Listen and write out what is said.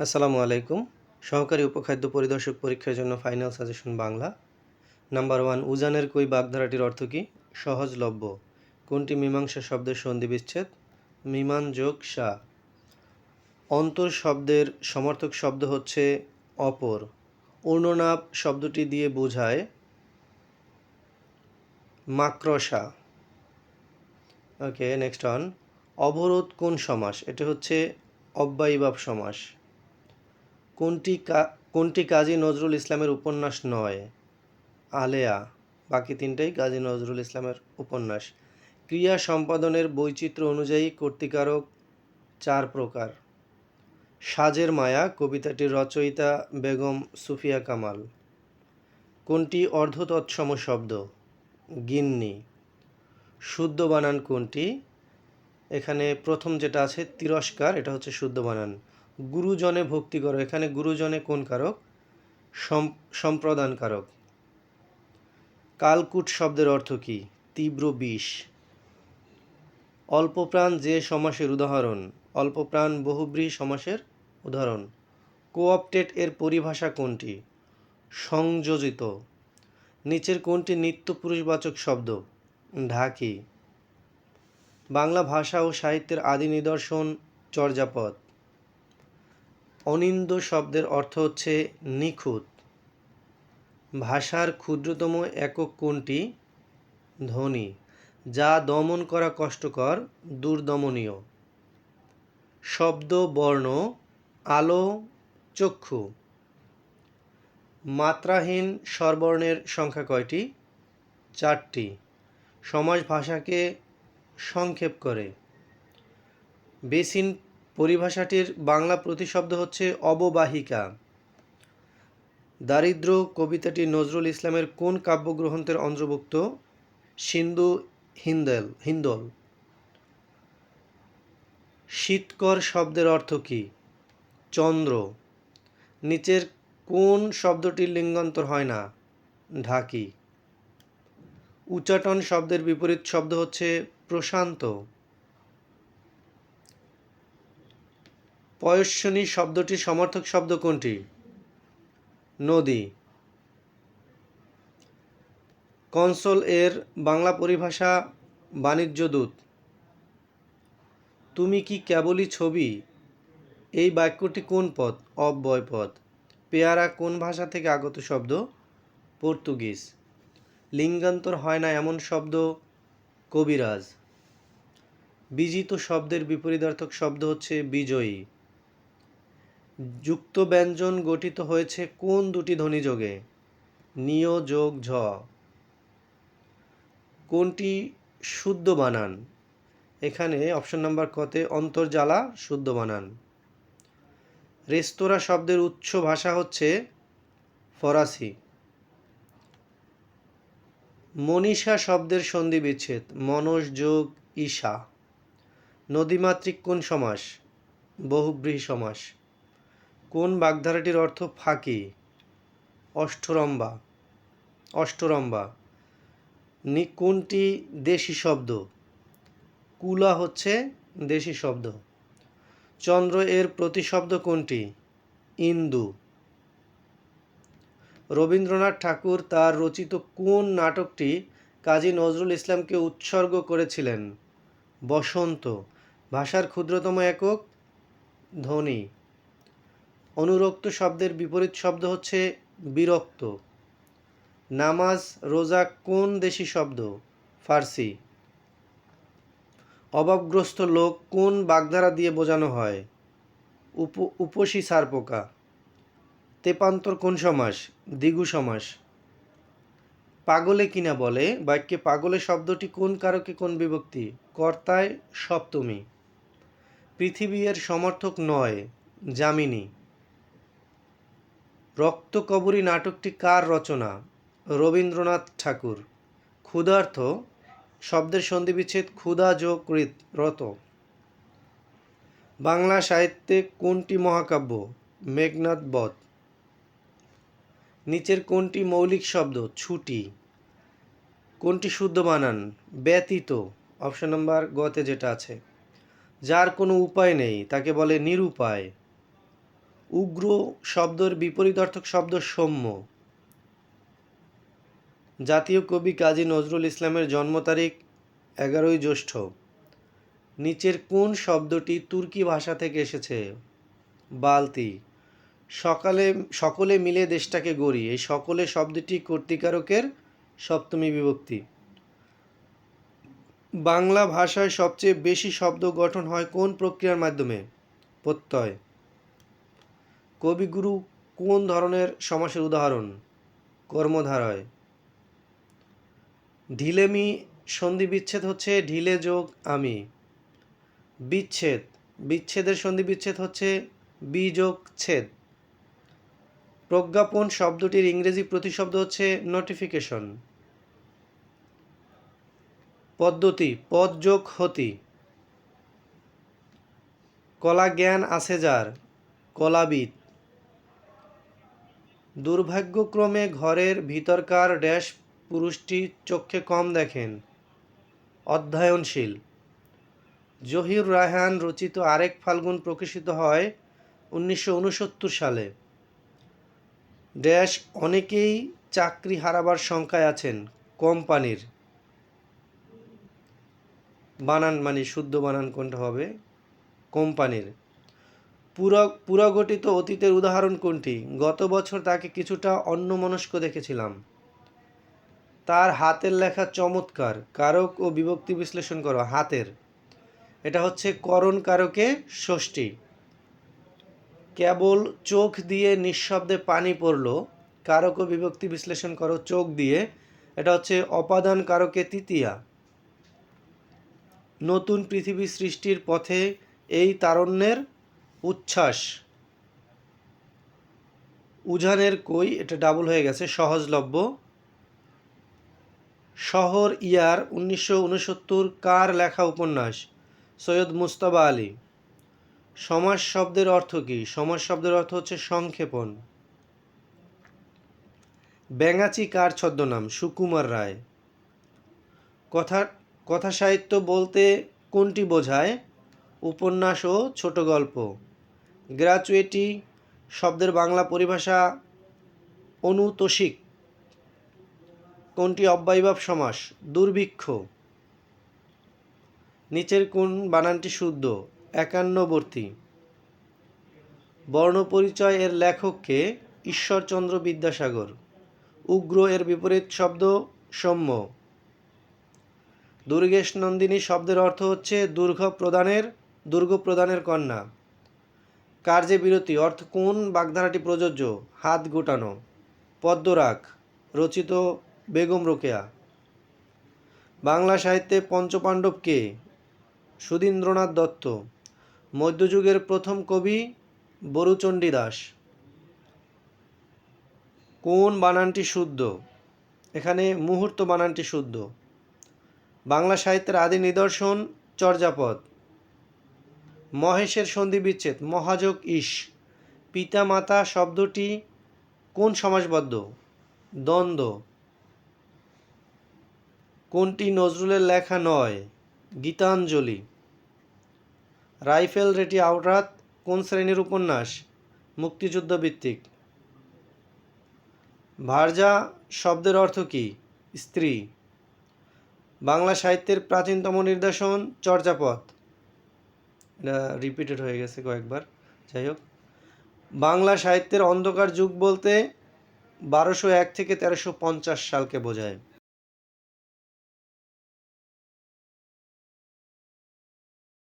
আসসালামু আলাইকুম। সহকারী উপখাদ্য পরিদর্শক পরীক্ষার জন্য final suggestion Bangla. Number one, উজানের কই বাগধারাটির অর্থ কী? সহজলভ্য। কোনটি মীমাংসা শব্দের সন্ধি বিচ্ছেদ মিমান যোগ সা। অন্তর শব্দের সমর্থক শব্দ হচ্ছে অপর। অর্ণনাপ শব্দটি দিয়ে বোঝায় মাক্রসা ওকে নেক্সট অন অবরোধ কোন সমাস? এটা হচ্ছে অব্যয়ীভাব সমাস। কোনটি কোনটি কাজী নজরুল ইসলামের উপন্যাস নয়? আলেয়া। বাকি তিনটাই কাজী নজরুল ইসলামের উপন্যাস। ক্রিয়া সম্পাদনের বৈচিত্র্য অনুযায়ী কর্তিকারক চার প্রকার। সাজের মায়া, কবিতাটির রচয়িতা বেগম সুফিয়া কামাল। কোনটি অর্ধতৎসম শব্দ? গিন্নি। শুদ্ধ বানান কোনটি? এখানে প্রথম যেটা আছে তিরস্কার, এটা হচ্ছে শুদ্ধ বানান। গুরুজনে ভক্তি করো। এখানে গুরুজনে কোন কারক? সম্প্রদান কারক। কালকুট শব্দের অর্থ কী? তীব্র বিষ। অল্পপ্রাণ যে সমাসের উদাহরণ। অল্পপ্রাণ বহুব্রী সমাসের উদাহরণ। কোঅপটেট এর পরিভাষা কোনটি? সংযোজিত। নিচের কোনটি নিত্য পুরুষবাচক শব্দ? ঢাকি। বাংলা ভাষা ও সাহিত্যের আদি নিদর্শন চর্যাপদ। অনিন্দ শব্দের অর্থ হচ্ছে নিখুঁত। ভাষার ক্ষুদ্রতম একক কোনটি ধ্বনি, যা দমন করা কষ্টকর, দুর্দমনীয়। শব্দ, বর্ণ, আলো, চক্ষু। মাত্রাহীন স্বরবর্ণের সংখ্যা কয়টি? চারটি। সমাজ ভাষাকে সংক্ষেপ করে। বেসিন পরিভাষাটির বাংলা প্রতিশব্দ হচ্ছে অববাহিকা। দারিদ্র কবিতাটি নজরুল ইসলামের কোন কাব্যগ্রন্থের অন্তর্ভুক্ত? সিন্ধু হিন্দেল হিন্দল। শীতকর শব্দের অর্থ কী? চন্দ্র। নিচের কোন শব্দটির লিঙ্গান্তর হয় না? ঢাকি। উচ্চাটন শব্দের বিপরীত শব্দ হচ্ছে প্রশান্ত। পয়স্বনী শব্দটির সমর্থক শব্দ কোনটি? নদী। কনসোল এর বাংলা পরিভাষা বাণিজ্য দূত। তুমি কি কেবলই ছবি? এই বাক্যটি কোন পদ? অব্যয় পদ। পেয়ারা কোন ভাষা থেকে আগত শব্দ? পর্তুগিজ। লিঙ্গান্তর হয় না এমন শব্দ? কবিরাজ। বিজিত শব্দের বিপরীতার্থক শব্দ হচ্ছে বিজয়ী। যুক্ত ব্যঞ্জন গঠিত হয়েছে কোন দুটি ধ্বনিযোগে নিয় যোগ ঝ। কোনটি শুদ্ধ বানান? এখানে অপশন নাম্বার কতে অন্তর্জালা শুদ্ধ বানান। রেস্তোরাঁ শব্দের উচ্চ ভাষা হচ্ছে ফরাসি। মনীষা শব্দের সন্ধি বিচ্ছেদ, মনস যোগ ঈশা। নদীমাতৃক কোন সমাস? বহুব্রীহি সমাস। কোন বাগধারাটির অর্থ ফাঁকি? অষ্টরম্বা অষ্টরম্বা নি, কোনটি দেশি শব্দ? কুলা হচ্ছে দেশি শব্দ। চন্দ্র এর প্রতিশব্দ কোনটি? ইন্দু। রবীন্দ্রনাথ ঠাকুর তার রচিত কোন নাটকটি কাজী নজরুল ইসলামকে উৎসর্গ করেছিলেন? বসন্ত। ভাষার ক্ষুদ্রতম একক ধ্বনি। অনুরক্ত শব্দের বিপরীত শব্দ হচ্ছে বিরক্ত। নামাজ, রোজা কোন দেশি শব্দ? ফার্সি। অভাবগ্রস্ত লোক কোন বাগধারা দিয়ে বোঝানো হয়? উপ উপসী সারপোকা। তেপান্তর কোন সমাস? দ্বিগু সমাস। পাগলে কিনা বলে, বাক্যে পাগলে শব্দটি কোন কারকে কোন বিভক্তি? কর্তায় সপ্তমী। পৃথিবী এর সমর্থক নয়, যামিনী। রক্তকবরী নাটকটি কার রচনা? রবীন্দ্রনাথ ঠাকুর। ক্ষুধার্থ শব্দের সন্ধিবিচ্ছেদ ক্ষুধা যোগ রত। বাংলা সাহিত্যে কোনটি মহাকাব্য? মেঘনাদ বধ। নিচের কোনটি মৌলিক শব্দ? ছুটি। কোনটি শুদ্ধ বানান? ব্যতীত। অপশন নাম্বার গতে যেটা আছে। যার কোনো উপায় নেই, তাকে বলে নিরুপায়। উগ্র শব্দের বিপরীতার্থক শব্দ সৌম্য। জাতীয় কবি কাজী নজরুল ইসলামের জন্ম তারিখ এগারোই জ্যৈষ্ঠ। নিচের কোন শব্দটি তুর্কি ভাষা থেকে এসেছে? বালতি। সকালে, সকলে মিলে দেশটাকে গড়ি। এই সকলে শব্দটি কর্তিকারকের সপ্তমী বিভক্তি। বাংলা ভাষায় সবচেয়ে বেশি শব্দ গঠন হয় কোন প্রক্রিয়ার মাধ্যমে? প্রত্যয়। কবিগুরু কোন ধরনের সমাসের উদাহরণ? কর্মধারয়। ঢিলেমি সন্ধি বিচ্ছেদ হচ্ছে ঢিলে যোগ আমি। বিচ্ছেদ। বিচ্ছেদের সন্ধি বিচ্ছেদ হচ্ছে বি যোগ ছেদ প্রজ্ঞাপন শব্দটির ইংরেজি প্রতিশব্দ হচ্ছে নোটিফিকেশন পদ্ধতি। পদ যোগ হতি। কলা জ্ঞান আছে যার। কলাবিদ। দুর্ভাগ্যক্রমে ঘরের ভিতরকার ড্যাশ পুরুষটি চোখে কম দেখেন। অধ্যয়নশীল। জহির রায়হান রচিত আরেক ফাল্গুন প্রকাশিত হয় উনিশশো উনসত্তর সালে। ড্যাশ অনেকেই চাকরি হারাবার সংখ্যায় আছেন কোম্পানির। বানান মানে শুদ্ধ বানান কোনটা হবে কোম্পানির। পুরা, পুরাগঠিত অতীতের উদাহরণ কোনটি? গত বছর তাকে কিছুটা অন্যমনস্ক দেখেছিলাম। তার হাতের লেখা চমৎকার, কারক ও বিভক্তি বিশ্লেষণ করো, হাতের। এটা হচ্ছে করণ কারকে ষষ্ঠী। কেবল চোখ দিয়ে নিঃশব্দে পানি পড়ল, কারক ও বিভক্তি বিশ্লেষণ করো, চোখ দিয়ে। এটা হচ্ছে অপাদান কারকে তৃতীয়া। নতুন পৃথিবী সৃষ্টির পথে এই তারণ্যের উচ্ছ্বাস। উজানের কই, এটা ডাবল হয়ে গেছে, সহজলভ্য। শহর ইয়ার উনিশশো উনসত্তর, কার লেখা উপন্যাস? সৈয়দ মুস্তাবা আলী। সমাজ শব্দের অর্থ কী? সমাজ শব্দের অর্থ হচ্ছে সংক্ষেপণ। ব্যাঙাচি কার ছদ্মনাম? সুকুমার রায়। কথা কথা সাহিত্য বলতে কোনটি বোঝায়? উপন্যাস ও ছোট গল্প গ্র্যাচুয়েটি শব্দের বাংলা পরিভাষা অনুতোষিক। কোনটি অব্যয়ভাব সমাস? দুর্ভিক্ষ। নিচের কোন বানানটি শুদ্ধ? একান্নবর্তী। বর্ণপরিচয় এর লেখককে ঈশ্বরচন্দ্র বিদ্যাসাগর। উগ্র এর বিপরীত শব্দ সৌম্য। দুর্গেশ নন্দিনী শব্দের অর্থ হচ্ছে দুর্গ প্রদানের দুর্গ প্রদানের কন্যা। কার্যে বিরতি? অর্থ কোন বাগধারাটি প্রযোজ্য? হাত গোটানো। পদ্মরাগ রচিত বেগম রোকেয়া। বাংলা সাহিত্যে পঞ্চপাণ্ডব কে? সুধীন্দ্রনাথ দত্ত। মধ্যযুগের প্রথম কবি বরুচণ্ডী দাস। কোন বানানটি শুদ্ধ? এখানে মুহূর্ত বানানটি শুদ্ধ। বাংলা সাহিত্যের আদি নিদর্শন চর্যাপদ। মহেশের সন্ধি বিচ্ছেদ, মহাযোগ ইস। পিতা মাতা শব্দটি কোন সমাসবদ্ধ দ্বন্দ্ব। কোনটি নজরুলের লেখা নয়? গীতাঞ্জলি। রাইফেল রেটি আউটরাত কোন শ্রেণির উপন্যাস? মুক্তিযুদ্ধ ভিত্তিক। ভার্জা শব্দের অর্থ কী? স্ত্রী। বাংলা সাহিত্যের প্রাচীনতম নির্দেশন চর্যাপদ। এটা রিপিটেড হয়ে গেছে কয়েকবার। যাই হোক। বাংলা সাহিত্যের অন্ধকার যুগ বলতে বারোশো এক থেকে তেরোশো পঞ্চাশ সালকে বোঝায়।